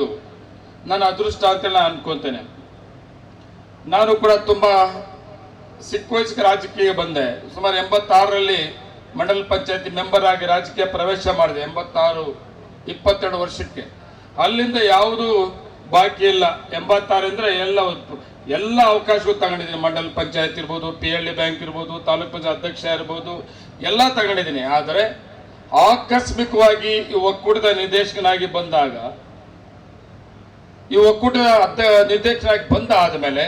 ಮಾಡಿದ್ದು ನನ್ನ ಅದೃಷ್ಟ ಅಂತೆಲ್ಲ ಅನ್ಕೊಂತೇನೆ. ನಾನು ಕೂಡ ತುಂಬಾ ಸಿಕ್ಕ ವಯಸ್ಸಿಗೆ ರಾಜಕೀಯ ಬಂದೆ. ಸುಮಾರು ಎಂಬತ್ತಾರರಲ್ಲಿ ಮಂಡಲ ಪಂಚಾಯತಿ ಮೆಂಬರ್ ಆಗಿ ರಾಜಕೀಯ ಪ್ರವೇಶ ಮಾಡಿದೆ, ಎಂಬತ್ತಾರು, ಇಪ್ಪತ್ತೆರಡು ವರ್ಷಕ್ಕೆ. ಅಲ್ಲಿಂದ ಯಾವುದು ಬಾಕಿ ಇಲ್ಲ. ಎಂಬತ್ತಾರಿಂದ ಎಲ್ಲ ಎಲ್ಲ ಅವಕಾಶಗಳು ತಗೊಂಡಿದ್ದೀನಿ. ಮಂಡಲ ಪಂಚಾಯತ್ ಇರ್ಬೋದು ಪಿ ಎಲ್ ಡಿ ಬ್ಯಾಂಕ್ ಇರ್ಬೋದು, ತಾಲೂಕು ಪಂಚಾಯತ್ ಅಧ್ಯಕ್ಷ ಇರ್ಬೋದು, ಎಲ್ಲ ತಗೊಂಡಿದ್ದೀನಿ. ಆದರೆ ಆಕಸ್ಮಿಕವಾಗಿ ಒಕ್ಕೂಟದ ನಿರ್ದೇಶಕನಾಗಿ ಬಂದಾಗ ಈ ಒಕ್ಕೂಟದ ಅಧ್ಯ ನಿರ್ದೇಶಕನಾಗಿ ಬಂದ ಆದಮೇಲೆ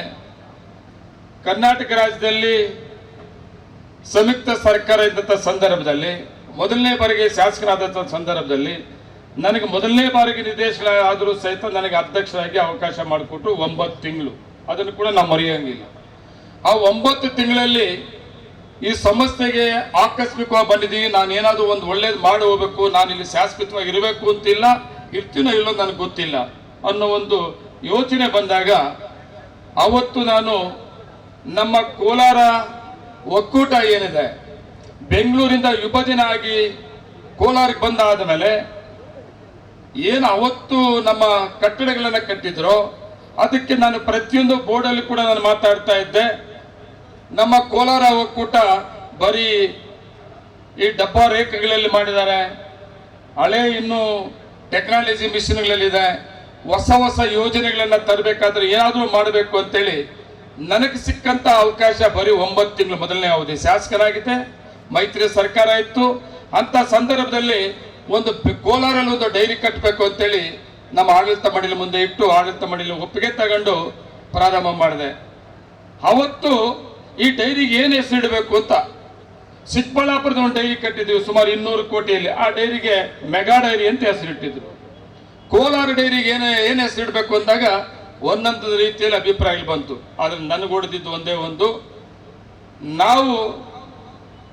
ಕರ್ನಾಟಕ ರಾಜ್ಯದಲ್ಲಿ ಸಂಯುಕ್ತ ಸರ್ಕಾರ ಇದ್ದಂಥ ಸಂದರ್ಭದಲ್ಲಿ ಮೊದಲನೇ ಬಾರಿಗೆ ಶಾಸಕರಾದಂಥ ಸಂದರ್ಭದಲ್ಲಿ ನನಗೆ ಮೊದಲನೇ ಬಾರಿಗೆ ನಿರ್ದೇಶನ ಆದರೂ ಸಹಿತ ನನಗೆ ಅಧ್ಯಕ್ಷರಾಗಿ ಅವಕಾಶ ಮಾಡಿಕೊಟ್ಟು ಒಂಬತ್ತು ತಿಂಗಳು. ಅದನ್ನು ಕೂಡ ನಾವು ಮರೆಯಂಗಿಲ್ಲ. ಆ ಒಂಬತ್ತು ತಿಂಗಳಲ್ಲಿ ಈ ಸಂಸ್ಥೆಗೆ ಆಕಸ್ಮಿಕವಾಗಿ ಬಂದಿದ್ದೀವಿ ನಾನು ಏನಾದರೂ ಒಂದು ಒಳ್ಳೇದು ಮಾಡಿ ಹೋಗ್ಬೇಕು ನಾನು ಇಲ್ಲಿ ಶಾಶ್ವತವಾಗಿ ಇರಬೇಕು ಅಂತಿಲ್ಲ, ಇರ್ತೀನೋ ಇಲ್ಲೋ ನನಗೆ ಗೊತ್ತಿಲ್ಲ. ಅನ್ನೋ ಒಂದು ಯೋಚನೆ ಬಂದಾಗ ಅವತ್ತು ನಾನು ನಮ್ಮ ಕೋಲಾರ ಒಕ್ಕೂಟ ಏನಿದೆ, ಬೆಂಗಳೂರಿಂದ ವಿಭಜನೆ ಆಗಿ ಕೋಲಾರಕ್ಕೆ ಬಂದಾದ ಮೇಲೆ ಏನು ಅವತ್ತು ನಮ್ಮ ಕಟ್ಟಡಗಳನ್ನು ಕಟ್ಟಿದ್ರೋ, ಅದಕ್ಕೆ ನಾನು ಪ್ರತಿಯೊಂದು ಬೋರ್ಡಲ್ಲಿ ಕೂಡ ನಾನು ಮಾತಾಡ್ತಾ ಇದ್ದೆ. ನಮ್ಮ ಕೋಲಾರ ಒಕ್ಕೂಟ ಬರೀ ಈ ಡಬ್ಬ ರೇಖೆಗಳಲ್ಲಿ ಮಾಡಿದ್ದಾರೆ. ಹಳೆ ಇನ್ನು ಟೆಕ್ನಾಲಜಿ ಮಿಷನ್ಗಳಲ್ಲಿದೆ ಹೊಸ ಹೊಸ ಯೋಜನೆಗಳನ್ನ ತರಬೇಕಾದ್ರೆ ಏನಾದರೂ ಮಾಡಬೇಕು ಅಂತೇಳಿ ನನಗೆ ಸಿಕ್ಕಂತ ಅವಕಾಶ ಬರೀ ಒಂಬತ್ತು ತಿಂಗಳು ಮೊದಲನೇ ಅವಧಿ. ಶಾಸಕರಾಗಿದೆ ಮೈತ್ರಿ ಸರ್ಕಾರ ಇತ್ತು. ಅಂತ ಸಂದರ್ಭದಲ್ಲಿ ಒಂದು ಕೋಲಾರಲ್ಲಿ ಒಂದು ಡೈರಿ ಕಟ್ಟಬೇಕು ಅಂತೇಳಿ ನಮ್ಮ ಆಡಳಿತ ಮಂಡಳಿ ಮುಂದೆ ಇಟ್ಟು ಆಡಳಿತ ಮಂಡಳಿ ಒಪ್ಪಿಗೆ ತಗೊಂಡು ಪ್ರಾರಂಭ ಮಾಡಿದೆ. ಅವತ್ತು ಈ ಡೈರಿಗೆ ಏನು ಹೆಸರಿಡಬೇಕು ಅಂತ. ಚಿಕ್ಕಬಳ್ಳಾಪುರದ ಒಂದು ಡೈರಿ ಕಟ್ಟಿದ್ವಿ ಸುಮಾರು ಇನ್ನೂರು ಕೋಟಿಯಲ್ಲಿ. ಆ ಡೈರಿಗೆ ಮೆಗಾ ಡೈರಿ ಅಂತ ಹೆಸರಿಟ್ಟಿದ್ರು ಕೋಲಾರ ಡೈರಿಗೆ ಏನು ಏನು ಹೆಸರಿಡಬೇಕು ಅಂದಾಗ ಒಂದಂತ ರೀತಿಯಲ್ಲಿ ಅಭಿಪ್ರಾಯ ಬಂತು. ಆದ್ರೆ ನನಗೆ ಹೊಡೆದಿದ್ದು ಒಂದೇ ಒಂದು. ನಾವು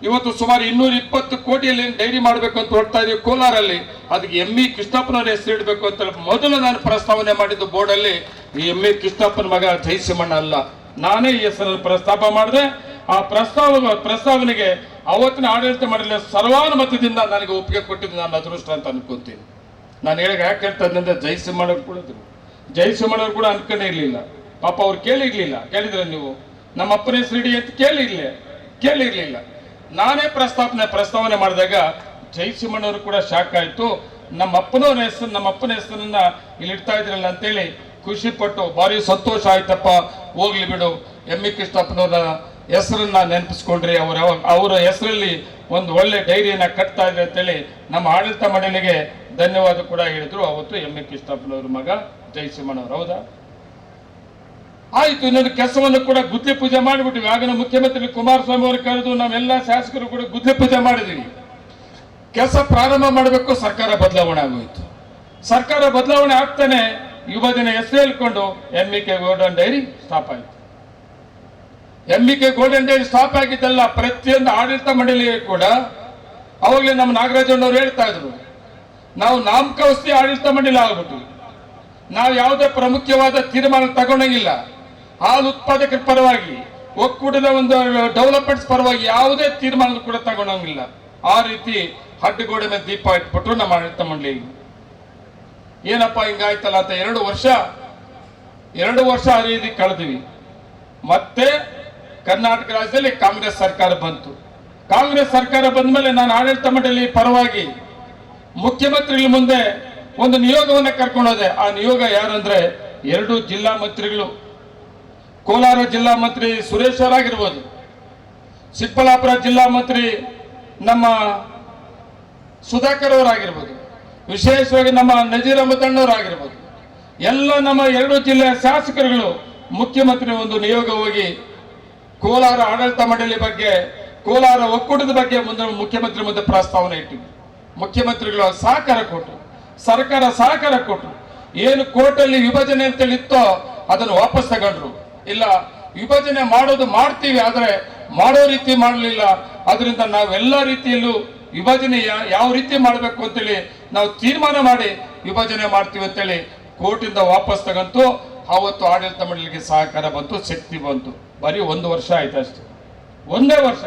ಇವತ್ತು ಸುಮಾರು ಇನ್ನೂರ ಇಪ್ಪತ್ತು ಕೋಟಿಯಲ್ಲಿ ಡೈರಿ ಮಾಡಬೇಕು ಅಂತ ಹೊಡ್ತಾ ಇದೀವಿ ಕೋಲಾರಲ್ಲಿ. ಅದಕ್ಕೆ ಎಂ ಇ ಕೃಷ್ಣಪ್ಪನವ್ರ ಹೆಸರು ಇಡಬೇಕು ಅಂತ ಮೊದಲು ನಾನು ಪ್ರಸ್ತಾವನೆ ಮಾಡಿದ್ದು ಬೋರ್ಡಲ್ಲಿ, ಈ ಎಂ ಇ ಕೃಷ್ಣಪ್ಪನ ಮಗ ಜಯಸಿಂಹಣ್ಣ ಅಲ್ಲ. ನಾನೇ ಈ ಹೆಸರಲ್ಲಿ ಪ್ರಸ್ತಾಪ ಮಾಡಿದೆ. ಆ ಪ್ರಸ್ತಾವ ಪ್ರಸ್ತಾವನೆಗೆ ಅವತ್ತಿನ ಆಡಳಿತ ಮಾಡಲಿ ಸರ್ವಾನುಮತದಿಂದ ನನಗೆ ಒಪ್ಪಿಗೆ ಕೊಟ್ಟಿದ್ದು ನಾನು ಅದೃಷ್ಟ ಅಂತ ಅನ್ಕೊಂತೀನಿ. ನಾನು ಹೇಳಿ ಯಾಕೆ ಹೇಳ್ತಾ ಇದ್ದಂದ್ರೆ ಜಯಸಿಂಹಣ್ಣವ್ರು ಕೂಡ ಮಾಡೋರು ಕೂಡ ಅನ್ಕೊಂಡೇ ಇರಲಿಲ್ಲ. ಪಾಪ ಅವ್ರು ಕೇಳಿರ್ಲಿಲ್ಲ. ಕೇಳಿದ್ರೆ ನೀವು? ನಮ್ಮ ಅಪ್ಪನ ಹೆಸರು ಇಡಿ ಅಂತ ಕೇಳಿರ್ಲಿ ಕೇಳಿರ್ಲಿಲ್ಲ. ನಾನೇ ಪ್ರಸ್ತಾಪನೆ ಪ್ರಸ್ತಾವನೆ ಮಾಡಿದಾಗ ಜಯಸಿಂಹಣ್ಣವರು ಕೂಡ ಶಾಕ್ ಆಯ್ತು. ನಮ್ಮ ಅಪ್ಪನವ್ರ ಹೆಸರು ನಮ್ಮ ಅಪ್ಪನ ಹೆಸರನ್ನ ಇಲ್ಲಿ ಇಡ್ತಾ ಇದ್ರಲ್ಲ ಅಂತೇಳಿ ಖುಷಿ ಪಟ್ಟು ಭಾರಿ ಸಂತೋಷ ಆಯ್ತಪ್ಪ, ಹೋಗ್ಲಿ ಬಿಡು. ಎಂ ಇ ಕೃಷ್ಣಪ್ಪನವ್ರ ಹೆಸರನ್ನ ನೆನಪಿಸ್ಕೊಂಡ್ರಿ. ಅವರ ಅವರ ಹೆಸರಲ್ಲಿ ಒಂದು ಒಳ್ಳೆ ಡೈರಿಯನ್ನ ಕಟ್ತಾ ಇದೆ ಅಂತೇಳಿ ನಮ್ಮ ಆಡಳಿತ ಮಂಡಳಿಗೆ ಧನ್ಯವಾದ ಕೂಡ ಹೇಳಿದ್ರು. ಅವತ್ತು ಎಂ. ಎ. ಕೃಷ್ಣಪ್ಪನವ್ರ ಮಗ ಜಯಸಿಂಹಣ್ಣವ್ರು ಹೌದಾ? ಆಯ್ತು, ಇನ್ನೊಂದು ಕೆಲಸವನ್ನು ಕೂಡ ಗುದ್ಲಿ ಪೂಜೆ ಮಾಡಿಬಿಟ್ಟು ಆಗಿನ ಮುಖ್ಯಮಂತ್ರಿ ಕುಮಾರಸ್ವಾಮಿ ಅವರು ಕರೆದು ನಾವೆಲ್ಲ ಶಾಸಕರು ಕೂಡ ಗುದ್ಲಿ ಪೂಜೆ ಮಾಡಿದೀವಿ. ಕೆಲಸ ಪ್ರಾರಂಭ ಮಾಡಬೇಕು, ಸರ್ಕಾರ ಬದಲಾವಣೆ ಆಗೋಯ್ತು. ಸರ್ಕಾರ ಬದಲಾವಣೆ ಆಗ್ತಾನೆ, ಯುವ ದಿನ ಹೆಸರು ಹೇಳ್ಕೊಂಡು M. E K. Golden dairy stop ಆಯ್ತು. ಎಂ ಗೋಡೆ ಡೇ ಸ್ಟಾಪ್ ಆಗಿದ್ದಲ್ಲ, ಪ್ರತಿಯೊಂದು ಆಡಳಿತ ಮಂಡಳಿಗೆ ಕೂಡ ಅವಾಗಲೇ ನಮ್ಮ ನಾಗರಾಜನವರು ಹೇಳ್ತಾ ಇದ್ರು, ನಾವು ನಾಮಕಾವಸ್ಥೆ ಆಡಳಿತ ಮಂಡಳಿ ಆಗ್ಬಿಟ್ಟು ನಾವು ಯಾವುದೇ ಪ್ರಮುಖವಾದ ತೀರ್ಮಾನ ತಗೊಂಡಂಗಿಲ್ಲ. ಹಾಲು ಉತ್ಪಾದಕರ ಪರವಾಗಿ, ಒಕ್ಕೂಟದ ಒಂದು ಡೆವಲಪ್ಮೆಂಟ್ಸ್ ಪರವಾಗಿ ಯಾವುದೇ ತೀರ್ಮಾನ ಕೂಡ ತಗೊಂಡಂಗಿಲ್ಲ. ಆ ರೀತಿ ಹಡ್ಡಗೋಡೆ ದೀಪ ಇಟ್ಬಿಟ್ರು ನಮ್ಮ ಆಡಳಿತ ಮಂಡಳಿ. ಏನಪ್ಪ ಹಿಂಗಾಯ್ತಲ್ಲ ಅಂತ ಎರಡು ವರ್ಷ ಎರಡು ವರ್ಷ ಆ ರೀತಿ ಕಳೆದ್ವಿ. ಮತ್ತೆ ಕರ್ನಾಟಕ ರಾಜ್ಯದಲ್ಲಿ ಕಾಂಗ್ರೆಸ್ ಸರ್ಕಾರ ಬಂತು. ಕಾಂಗ್ರೆಸ್ ಸರ್ಕಾರ ಬಂದ ಮೇಲೆ ನಾನು ಆಡಳಿತ ಮಂಡಳಿ ಪರವಾಗಿ ಮುಖ್ಯಮಂತ್ರಿಗಳ ಮುಂದೆ ಒಂದು ನಿಯೋಗವನ್ನು ಕರ್ಕೊಂಡು ಹೋದೆ. ಆ ನಿಯೋಗ ಯಾರಂದ್ರೆ ಎರಡು ಜಿಲ್ಲಾ ಮಂತ್ರಿಗಳು. ಕೋಲಾರ ಜಿಲ್ಲಾ ಮಂತ್ರಿ ಸುರೇಶ್ ಅವರಾಗಿರ್ಬೋದು ಚಿಕ್ಕಬಳ್ಳಾಪುರ ಜಿಲ್ಲಾ ಮಂತ್ರಿ ನಮ್ಮ ಸುಧಾಕರ್ ಅವರಾಗಿರ್ಬೋದು ವಿಶೇಷವಾಗಿ ನಮ್ಮ ನಜೀರ್ ಅಹಮದ್ ಆಗಿರ್ಬೋದು. ಎಲ್ಲ ನಮ್ಮ ಎರಡು ಜಿಲ್ಲೆಯ ಶಾಸಕರುಗಳು ಮುಖ್ಯಮಂತ್ರಿ ಒಂದು ನಿಯೋಗ ಹೋಗಿ ಕೋಲಾರ ಆಡಳಿತ ಮಂಡಳಿ ಬಗ್ಗೆ, ಕೋಲಾರ ಒಕ್ಕೂಟದ ಬಗ್ಗೆ ಮುಂದೆ ಮುಖ್ಯಮಂತ್ರಿ ಮುಂದೆ ಪ್ರಸ್ತಾವನೆ ಇಟ್ಟಿವಿ ಮುಖ್ಯಮಂತ್ರಿಗಳು ಸಹಕಾರ ಕೊಟ್ಟರು ಸರ್ಕಾರ ಸಹಕಾರ ಕೊಟ್ಟರು ಏನು ಕೋರ್ಟಲ್ಲಿ ವಿಭಜನೆ ಅಂತೇಳಿ ಇತ್ತೋ ಅದನ್ನು ವಾಪಸ್ ತಗೊಂಡ್ರು. ಇಲ್ಲ, ವಿಭಜನೆ ಮಾಡೋದು ಮಾಡ್ತೀವಿ, ಆದರೆ ಮಾಡೋ ರೀತಿ ಮಾಡಲಿಲ್ಲ. ಅದರಿಂದ ನಾವೆಲ್ಲ ರೀತಿಯಲ್ಲೂ ವಿಭಜನೆ ಯಾವ ರೀತಿ ಮಾಡಬೇಕು ಅಂತೇಳಿ ನಾವು ತೀರ್ಮಾನ ಮಾಡಿ ವಿಭಜನೆ ಮಾಡ್ತೀವಿ ಅಂತೇಳಿ ಕೋರ್ಟಿಂದ ವಾಪಸ್ ತಗಂತು ಆವತ್ತು ಆಡಳಿತ ಮಂಡಳಿಗೆ ಸಹಕಾರ ಬಂತು, ಶಕ್ತಿ ಬಂತು. ಬರೀ ಒಂದು ವರ್ಷ ಆಯ್ತು ಅಷ್ಟೇ ಒಂದೇ ವರ್ಷ.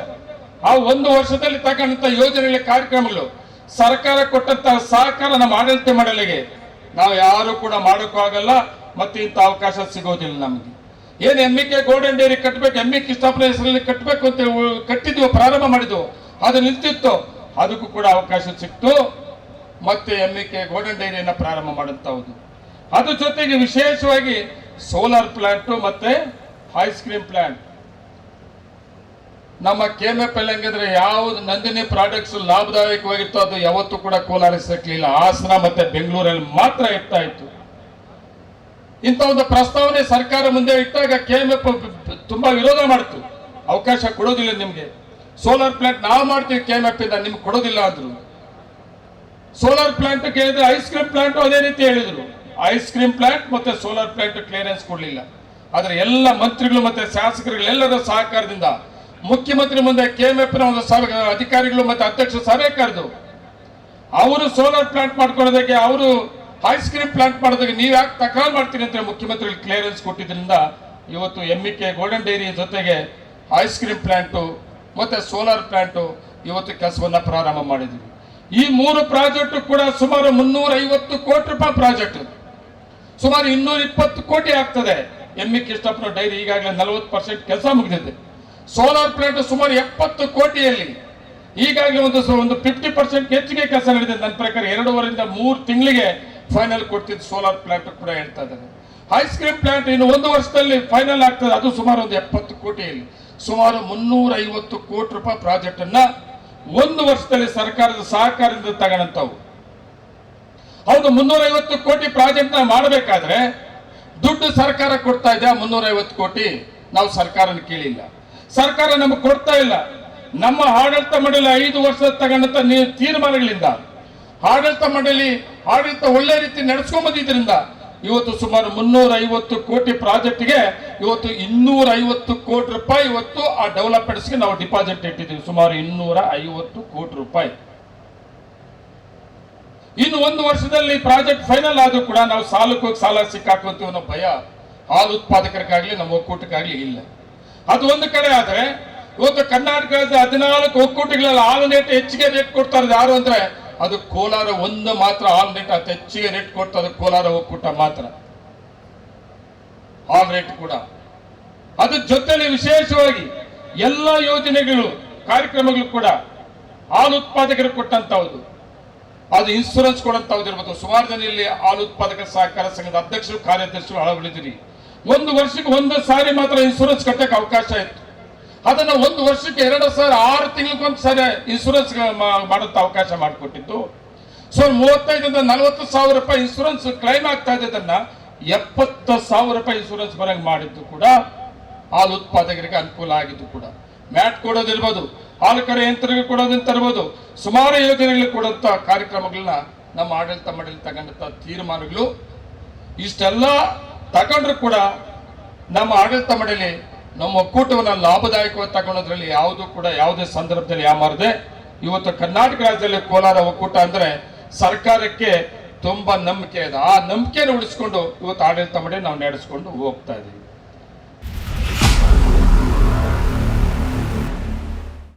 ಆ ಒಂದು ವರ್ಷದಲ್ಲಿ ತಗೊಂಡಂತ ಯೋಜನೆಗಳ ಕಾರ್ಯಕ್ರಮಗಳು, ಸರ್ಕಾರ ಕೊಟ್ಟಂತಹ ಸಹಕಾರ ನಮ್ಮ ಆಡಳಿತ ಮಾಡಲಿಗೆ ನಾವು ಯಾರು ಕೂಡ ಮಾಡೋಕ್ಕೂ ಆಗಲ್ಲ, ಮತ್ತೆ ಇಂಥ ಅವಕಾಶ ಸಿಗೋದಿಲ್ಲ ನಮಗೆ. ಏನು ಎಮ್ಮಿಕೆ ಗೋಲ್ಡನ್ ಡೇರಿ ಕಟ್ಟಬೇಕು ಎಮ್ಮಿ ಸ್ಥಾಪನೆ ಹೆಸರಲ್ಲಿ ಕಟ್ಟಬೇಕು ಅಂತ ಕಟ್ಟಿದ್ವಿ, ಪ್ರಾರಂಭ ಮಾಡಿದ್ವು, ಅದು ನಿಂತಿತ್ತು. ಅದಕ್ಕೂ ಕೂಡ ಅವಕಾಶ ಸಿಕ್ತು. ಮತ್ತೆ ಎಮ್ಮಿಕೆ ಗೋಲ್ಡನ್ ಡೈರಿಯನ್ನು ಪ್ರಾರಂಭ ಮಾಡುತ್ತವುದು ಅದ್ರ ಜೊತೆಗೆ ವಿಶೇಷವಾಗಿ ಸೋಲಾರ್ ಪ್ಲಾಂಟ್ ಮತ್ತೆ ಐಸ್ ಕ್ರೀಮ್ ಪ್ಲಾಂಟ್ ನಮ್ಮ ಕೆಎಂಎಫ್ ಹೆಂಗಂದ್ರೆ ಯಾವ ನಂದಿನಿ ಪ್ರಾಡಕ್ಟ್ಸ್ ಲಾಭದಾಯಕವಾಗಿತ್ತು ಅದು ಯಾವತ್ತೂ ಕೂಡ ಕೋಲಾರ ಸಿಕ್ಲಿಲ್ಲ ಹಾಸನ ಮತ್ತೆ ಬೆಂಗಳೂರಲ್ಲಿ ಮಾತ್ರ ಇರ್ತಾ ಇತ್ತು. ಇಂಥ ಒಂದು ಪ್ರಸ್ತಾವನೆ ಸರ್ಕಾರ ಮುಂದೆ ಇಟ್ಟಾಗ ಕೆಎಂಎಫ್ ತುಂಬಾ ವಿರೋಧ ಮಾಡ್ತು. ಅವಕಾಶ ಕೊಡೋದಿಲ್ಲ ನಿಮ್ಗೆ. ಸೋಲಾರ್ ಪ್ಲಾಂಟ್ ನಾವು ಮಾಡ್ತೀವಿ ಕೆಎಂಎಫ್ ಇಂದ, ನಿಮ್ಗೆ ಕೊಡೋದಿಲ್ಲ ಅಂದ್ರು ಸೋಲಾರ್ ಪ್ಲಾಂಟ್ ಕೇಳಿದ್ರೆ ಐಸ್ ಕ್ರೀಮ್ ಪ್ಲಾಂಟ್ ಅದೇ ರೀತಿ ಹೇಳಿದ್ರು. ಐಸ್ ಕ್ರೀಮ್ ಪ್ಲಾಂಟ್ ಮತ್ತೆ ಸೋಲಾರ್ ಪ್ಲಾಂಟ್ ಕ್ಲಿಯರೆನ್ಸ್ ಕೊಡಲಿಲ್ಲ. ಆದ್ರೆ ಎಲ್ಲ ಮಂತ್ರಿಗಳು ಮತ್ತೆ ಶಾಸಕರುಗಳೆಲ್ಲರ ಸಹಕಾರದಿಂದ ಮುಖ್ಯಮಂತ್ರಿ ಮುಂದೆ ಕೆಎಂಎಫ್ನ ಒಂದು ಸಭೆ, ಅಧಿಕಾರಿಗಳು ಮತ್ತೆ ಅಧ್ಯಕ್ಷ ಸಭೆ ಕರೆದು, ಅವರು ಸೋಲಾರ್ ಪ್ಲಾಂಟ್ ಮಾಡ್ಕೊಳ್ಳೋದಕ್ಕೆ, ಅವರು ಐಸ್ ಕ್ರೀಮ್ ಪ್ಲಾಂಟ್ ಮಾಡೋದಕ್ಕೆ ನೀವು ಯಾಕೆ ತಕರಾರು ಮಾಡ್ತೀನಿ ಅಂತ ಮುಖ್ಯಮಂತ್ರಿ ಕ್ಲಿಯರೆನ್ಸ್ ಕೊಟ್ಟಿದ್ದರಿಂದ ಇವತ್ತು ಎಮ್ಮಿಕೆ ಗೋಲ್ಡನ್ ಡೈರಿ ಜೊತೆಗೆ ಐಸ್ ಕ್ರೀಮ್ ಪ್ಲಾಂಟು ಮತ್ತೆ ಸೋಲಾರ್ ಪ್ಲಾಂಟು ಇವತ್ತು ಕೆಲಸವನ್ನ ಪ್ರಾರಂಭ ಮಾಡಿದ್ವಿ. ಈ ಮೂರು ಪ್ರಾಜೆಕ್ಟ್ ಕೂಡ ಸುಮಾರು ಮುನ್ನೂರ ಐವತ್ತು ಕೋಟಿ ರೂಪಾಯಿ ಪ್ರಾಜೆಕ್ಟ್. ಸುಮಾರು ಇನ್ನೂರ ಕೋಟಿ ಆಗ್ತದೆ. ಎಮ್ಮಿ ಕೃಷ್ಣಪ್ಪನ ಡೈರಿ ಈಗಾಗಲೇ ನಲವತ್ತು ಪರ್ಸೆಂಟ್ ಕೆಲಸ ಮುಗಿದಿದೆ. ಸೋಲಾರ್ ಪ್ಲಾಂಟ್ ಸುಮಾರು ಎಪ್ಪತ್ತು ಕೋಟಿಯಲ್ಲಿ ಈಗಾಗಲೇ ಒಂದು ಒಂದು ಫಿಫ್ಟಿ ಪರ್ಸೆಂಟ್ ಹೆಚ್ಚಿಗೆ ಕೆಲಸ ನಡೆದಿದೆ ನನ್ನ ಪ್ರಕಾರ ಎರಡೂವರೆಯಿಂದ ಮೂರು ತಿಂಗಳಿಗೆ ಫೈನಲ್ ಕೊಡ್ತಿದ್ದು ಸೋಲಾರ್ ಪ್ಲಾಂಟ್ ಕೂಡ ಹೇಳ್ತಾ ಇದ್ದಾರೆ. ಐಸ್ ಕ್ರೀಮ್ ಪ್ಲಾಂಟ್ ಇನ್ನು ಒಂದು ವರ್ಷದಲ್ಲಿ ಫೈನಲ್ ಆಗ್ತದೆ. ಅದು ಸುಮಾರು ಒಂದು ಎಪ್ಪತ್ತು ಕೋಟಿಯಲ್ಲಿ. ಸುಮಾರು ಮುನ್ನೂರ ಐವತ್ತು ಕೋಟಿ ರೂಪಾಯಿ ಪ್ರಾಜೆಕ್ಟ್ ಅನ್ನ ಒಂದು ವರ್ಷದಲ್ಲಿ ಸರ್ಕಾರದ ಸಹಕಾರದಿಂದ ತಗೊಂಡಂತವು ಹೌದು ಮುನ್ನೂರ ಐವತ್ತು ಕೋಟಿ ಪ್ರಾಜೆಕ್ಟ್ನ ಮಾಡಬೇಕಾದ್ರೆ ದುಡ್ಡು ಸರ್ಕಾರ ಕೊಡ್ತಾ ಇದೆ ಮುನ್ನೂರ ಐವತ್ತು ಕೋಟಿ ನಾವು ಸರ್ಕಾರನ ಕೇಳಿಲ್ಲ. ಸರ್ಕಾರ ನಮಗೆ ಕೊಡ್ತಾ ಇಲ್ಲ. ನಮ್ಮ ಆಡಳಿತ ಮಂಡಳಿ ಐದು ವರ್ಷ ತಗೊಂಡಂತ ತೀರ್ಮಾನಗಳಿಂದ, ಆಡಳಿತ ಮಂಡಳಿ, ಆಡಳಿತ ಒಳ್ಳೆ ರೀತಿ ನಡೆಸ್ಕೊಂಡ್ ಬಂದಿದ್ರಿಂದ ಇವತ್ತು ಸುಮಾರು ಮುನ್ನೂರ ಐವತ್ತು ಕೋಟಿ ಪ್ರಾಜೆಕ್ಟ್ಗೆ ಇವತ್ತು ಇನ್ನೂರ ಐವತ್ತು ಕೋಟಿ ರೂಪಾಯಿ ಇವತ್ತು ಆ ಡೆವಲಪ್ಮೆಂಟ್ಸ್ಗೆ ನಾವು ಡಿಪಾಸಿಟ್ ಇಟ್ಟಿದ್ದೀವಿ. ಸುಮಾರು ಇನ್ನೂರ ಐವತ್ತು ಕೋಟಿ ರೂಪಾಯಿ. ಇನ್ನು ಒಂದು ವರ್ಷದಲ್ಲಿ ಪ್ರಾಜೆಕ್ಟ್ ಫೈನಲ್ ಆದ್ರೂ ಕೂಡ ನಾವು ಸಾಲಕ್ಕೆ ಹೋಗಿ ಸಾಲ ಸಿಕ್ಕಾಕೊಂತೀವಿ ಅನ್ನೋ ಭಯ ಹಾಲು ಉತ್ಪಾದಕರಿಗಾಗ್ಲಿ, ನಮ್ಮ ಒಕ್ಕೂಟಕ್ಕಾಗಲಿ ಇಲ್ಲ. ಅದು ಒಂದು ಕಡೆ ಆದರೆ, ಇವತ್ತು ಕರ್ನಾಟಕದ ಹದಿನಾಲ್ಕು ಒಕ್ಕೂಟಗಳಲ್ಲಿ ಹಾಲು ರೇಟ್ ಹೆಚ್ಚಿಗೆ ರೇಟ್ ಕೊಡ್ತಾರೆ ಯಾರು ಅಂದ್ರೆ, ಅದು ಕೋಲಾರ ಒಂದು ಮಾತ್ರ ಹಾಲು ರೇಟ್ ಅತಿ ಹೆಚ್ಚಿಗೆ ರೇಟ್ ಕೊಡ್ತಾರೆ ಇರೋದು ಕೋಲಾರ ಒಕ್ಕೂಟ ಮಾತ್ರ. ಹಾಲು ರೇಟ್ ಕೂಡ. ಅದ್ರ ಜೊತೆಲಿ ವಿಶೇಷವಾಗಿ ಎಲ್ಲ ಯೋಜನೆಗಳು, ಕಾರ್ಯಕ್ರಮಗಳು ಕೂಡ ಹಾಲು ಉತ್ಪಾದಕರು ಕೊಟ್ಟಂತಹದ್ದು ಅದು ಇನ್ಸೂರೆನ್ಸ್ ಕೊಡಂತವ್ದಿರ್ಬೋದು ಸುಮಾರು ಜನ ಇಲ್ಲಿ ಹಾಲು ಉತ್ಪಾದಕ ಸಹಕಾರ ಸಂಘದ ಅಧ್ಯಕ್ಷರು, ಕಾರ್ಯಾಧ್ಯಕ್ಷರು ಅಳವಡಿದಿರಿ ಒಂದು ವರ್ಷಕ್ಕೆ ಒಂದು ಸಾರಿ ಮಾತ್ರ ಇನ್ಸೂರೆನ್ಸ್ ಕಟ್ಟಕ್ಕೆ ಅವಕಾಶ ಇತ್ತು. ಅದನ್ನ ಒಂದು ವರ್ಷಕ್ಕೆ ಎರಡು ಸಾವಿರ ಆರು ತಿಂಗಳಿಗೊಂದು ಸಾರಿ ಇನ್ಸೂರೆನ್ಸ್ ಮಾಡಂತ ಅವಕಾಶ ಮಾಡಿಕೊಟ್ಟಿತ್ತು ಸೊ, ಮೂವತ್ತೈದರಿಂದ ನಲವತ್ತು ಸಾವಿರ ರೂಪಾಯಿ ಇನ್ಸೂರೆನ್ಸ್ ಕ್ಲೈಮ್ ಆಗ್ತಾ ಇದ್ದದನ್ನ ಎಪ್ಪತ್ತು ಸಾವಿರ ರೂಪಾಯಿ ಇನ್ಸೂರೆನ್ಸ್ ಬರಂಗ್ ಮಾಡಿದ್ದು ಕೂಡ ಹಾಲು ಉತ್ಪಾದಕರಿಗೆ ಅನುಕೂಲ ಆಗಿದ್ದು ಕೂಡ. ಮ್ಯಾಟ್ ಕೊಡೋದಿರ್ಬೋದು. ಹಾಲು ಕರೆ ಯಂತ್ರಗಳು ಕೊಡೋದಂತ ಇರ್ಬೋದು ಸುಮಾರು ಯೋಜನೆಗಳು ಕೊಡುವಂತ ಕಾರ್ಯಕ್ರಮಗಳನ್ನ ನಮ್ಮ ಆಡಳಿತ ಮಂಡಳಿ ತಗೊಂಡಂತ ತೀರ್ಮಾನಗಳು. ಇಷ್ಟೆಲ್ಲ ತಗೊಂಡ್ರು ಕೂಡ ನಮ್ಮ ಆಡಳಿತ ಮಂಡಳಿ ನಮ್ಮ ಒಕ್ಕೂಟವನ್ನು ಲಾಭದಾಯಕವಾಗಿ ತಗೊಳ್ಳೋದ್ರಲ್ಲಿ ಯಾವುದು ಕೂಡ ಯಾವುದೇ ಸಂದರ್ಭದಲ್ಲಿ ಯಾಮಾರದೆ. ಇವತ್ತು ಕರ್ನಾಟಕ ರಾಜ್ಯದಲ್ಲಿ ಕೋಲಾರ ಒಕ್ಕೂಟ ಅಂದ್ರೆ ಸರ್ಕಾರಕ್ಕೆ ತುಂಬಾ ನಂಬಿಕೆ ಇದೆ. ಆ ನಂಬಿಕೆಯನ್ನು ಉಳಿಸ್ಕೊಂಡು ಇವತ್ತು ಆಡಳಿತ ಮಂಡಳಿ ನಾವು ನಡೆಸ್ಕೊಂಡು ಹೋಗ್ತಾ ಇದೀವಿ.